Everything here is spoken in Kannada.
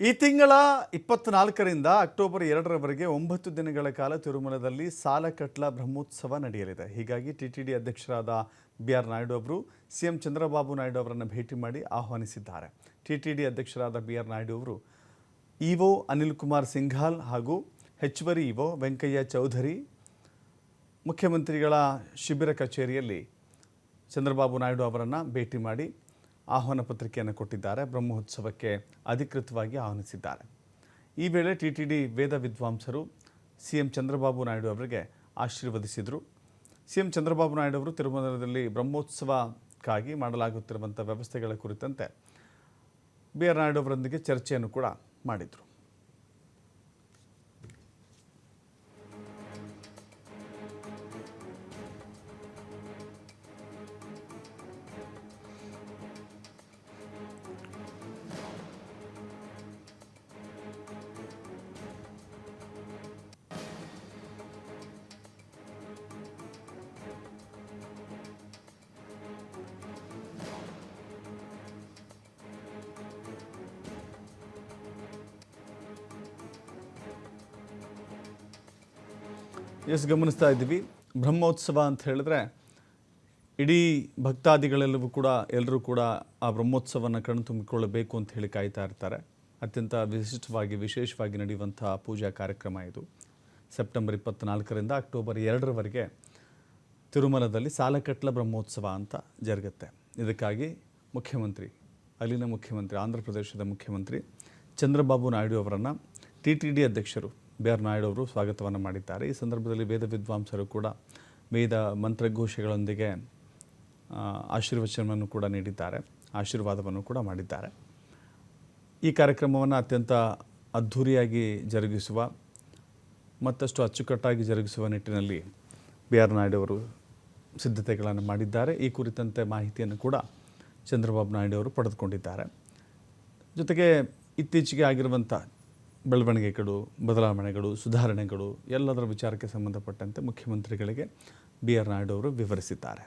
ಈ ತಿಂಗಳ ಇಪ್ಪತ್ನಾಲ್ಕರಿಂದ ಅಕ್ಟೋಬರ್ ಎರಡರವರೆಗೆ ಒಂಬತ್ತು ದಿನಗಳ ಕಾಲ ತಿರುಮಲದಲ್ಲಿ ಸಾಲಕಟ್ಲ ಬ್ರಹ್ಮೋತ್ಸವ ನಡೆಯಲಿದೆ. ಹೀಗಾಗಿ ಟಿಟಿಡಿ ಅಧ್ಯಕ್ಷರಾದ ಬಿ ಆರ್ ನಾಯ್ಡು ಅವರು ಸಿಎಂ ಚಂದ್ರಬಾಬು ನಾಯ್ಡು ಅವರನ್ನು ಭೇಟಿ ಮಾಡಿ ಆಹ್ವಾನಿಸಿದ್ದಾರೆ. ಟಿಟಿಡಿ ಅಧ್ಯಕ್ಷರಾದ ಬಿ ಆರ್ ನಾಯ್ಡು ಅವರು ಇಒ ಅನಿಲ್ ಕುಮಾರ್ ಸಿಂಘಾಲ್ ಹಾಗೂ ಹೆಚ್ಚುವರಿ ಇಒ ವೆಂಕಯ್ಯ ಚೌಧರಿ, ಮುಖ್ಯಮಂತ್ರಿಗಳ ಶಿಬಿರ ಕಚೇರಿಯಲ್ಲಿ ಚಂದ್ರಬಾಬು ನಾಯ್ಡು ಅವರನ್ನು ಭೇಟಿ ಮಾಡಿ ಆಹ್ವಾನ ಪತ್ರಿಕೆಯನ್ನು ಕೊಟ್ಟಿದ್ದಾರೆ. ಬ್ರಹ್ಮೋತ್ಸವಕ್ಕೆ ಅಧಿಕೃತವಾಗಿ ಆಹ್ವಾನಿಸಿದ್ದಾರೆ. ಈ ವೇಳೆ ಟಿ ಟಿ ಡಿ ವೇದ ವಿದ್ವಾಂಸರು ಸಿ ಎಂ ಚಂದ್ರಬಾಬು ನಾಯ್ಡು ಅವರಿಗೆ ಆಶೀರ್ವದಿಸಿದರು. ಸಿ ಎಂ ಚಂದ್ರಬಾಬು ನಾಯ್ಡು ಅವರು ತಿರುಮಲದಲ್ಲಿ ಬ್ರಹ್ಮೋತ್ಸವಕ್ಕಾಗಿ ಮಾಡಲಾಗುತ್ತಿರುವಂಥ ವ್ಯವಸ್ಥೆಗಳ ಕುರಿತಂತೆ ಬಿ ಆರ್ ನಾಯ್ಡು ಅವರೊಂದಿಗೆ ಚರ್ಚೆಯನ್ನು ಕೂಡ ಮಾಡಿದರು. ಎಸ್ ಗಮನಿಸ್ತಾ ಇದ್ದೀವಿ. ಬ್ರಹ್ಮೋತ್ಸವ ಅಂತ ಹೇಳಿದ್ರೆ ಇಡೀ ಭಕ್ತಾದಿಗಳೆಲ್ಲವೂ ಕೂಡ ಎಲ್ಲರೂ ಕೂಡ ಆ ಬ್ರಹ್ಮೋತ್ಸವನ ಕಣ್ಣು ತುಂಬಿಕೊಳ್ಳಬೇಕು ಅಂತ ಹೇಳಿ ಕಾಯ್ತಾ ಇರ್ತಾರೆ. ಅತ್ಯಂತ ವಿಶಿಷ್ಟವಾಗಿ, ವಿಶೇಷವಾಗಿ ನಡೆಯುವಂಥ ಪೂಜಾ ಕಾರ್ಯಕ್ರಮ ಇದು. ಸೆಪ್ಟೆಂಬರ್ ಇಪ್ಪತ್ತ್ನಾಲ್ಕರಿಂದ ಅಕ್ಟೋಬರ್ ಎರಡರವರೆಗೆ ತಿರುಮಲದಲ್ಲಿ ಸಾಲಕಟ್ಲ ಬ್ರಹ್ಮೋತ್ಸವ ಅಂತ ಜರುಗುತ್ತೆ. ಇದಕ್ಕಾಗಿ ಮುಖ್ಯಮಂತ್ರಿ, ಅಲ್ಲಿನ ಮುಖ್ಯಮಂತ್ರಿ, ಆಂಧ್ರ ಪ್ರದೇಶದ ಮುಖ್ಯಮಂತ್ರಿ ಚಂದ್ರಬಾಬು ನಾಯ್ಡು ಅವರನ್ನು ಟಿ ಟಿ ಡಿ ಅಧ್ಯಕ್ಷರು ಬಿ ಆರ್ ನಾಯ್ಡು ಅವರು ಸ್ವಾಗತವನ್ನು ಮಾಡಿದ್ದಾರೆ. ಈ ಸಂದರ್ಭದಲ್ಲಿ ವೇದ ವಿದ್ವಾಂಸರು ಕೂಡ ವೇದ ಮಂತ್ರಘೋಷಗಳೊಂದಿಗೆ ಆಶೀರ್ವಚನವನ್ನು ಕೂಡ ನೀಡಿದ್ದಾರೆ, ಆಶೀರ್ವಾದವನ್ನು ಕೂಡ ಮಾಡಿದ್ದಾರೆ. ಈ ಕಾರ್ಯಕ್ರಮವನ್ನು ಅತ್ಯಂತ ಅದ್ಧೂರಿಯಾಗಿ ಜರುಗಿಸುವ, ಮತ್ತಷ್ಟು ಅಚ್ಚುಕಟ್ಟಾಗಿ ಜರುಗಿಸುವ ನಿಟ್ಟಿನಲ್ಲಿ ಬಿ ಆರ್ ನಾಯ್ಡು ಅವರು ಸಿದ್ಧತೆಗಳನ್ನು ಮಾಡಿದ್ದಾರೆ. ಈ ಕುರಿತಂತೆ ಮಾಹಿತಿಯನ್ನು ಕೂಡ ಚಂದ್ರಬಾಬು ನಾಯ್ಡು ಅವರು ಪಡೆದುಕೊಂಡಿದ್ದಾರೆ. ಜೊತೆಗೆ ಇತ್ತೀಚೆಗೆ ಆಗಿರುವಂಥ ಬೆಳವಣಿಗೆಗಳು ಬದಲಾವಣೆಗಳು ಸುಧಾರಣೆಗಳು ಎಲ್ಲದರ ವಿಚಾರಕ್ಕೆ ಸಂಬಂಧಪಟ್ಟಂತೆ ಮುಖ್ಯಮಂತ್ರಿಗಳಿಗೆ ಬಿ ಆರ್ ನಾಯ್ಡು ಅವರು ವಿವರಿಸಿದ್ದಾರೆ.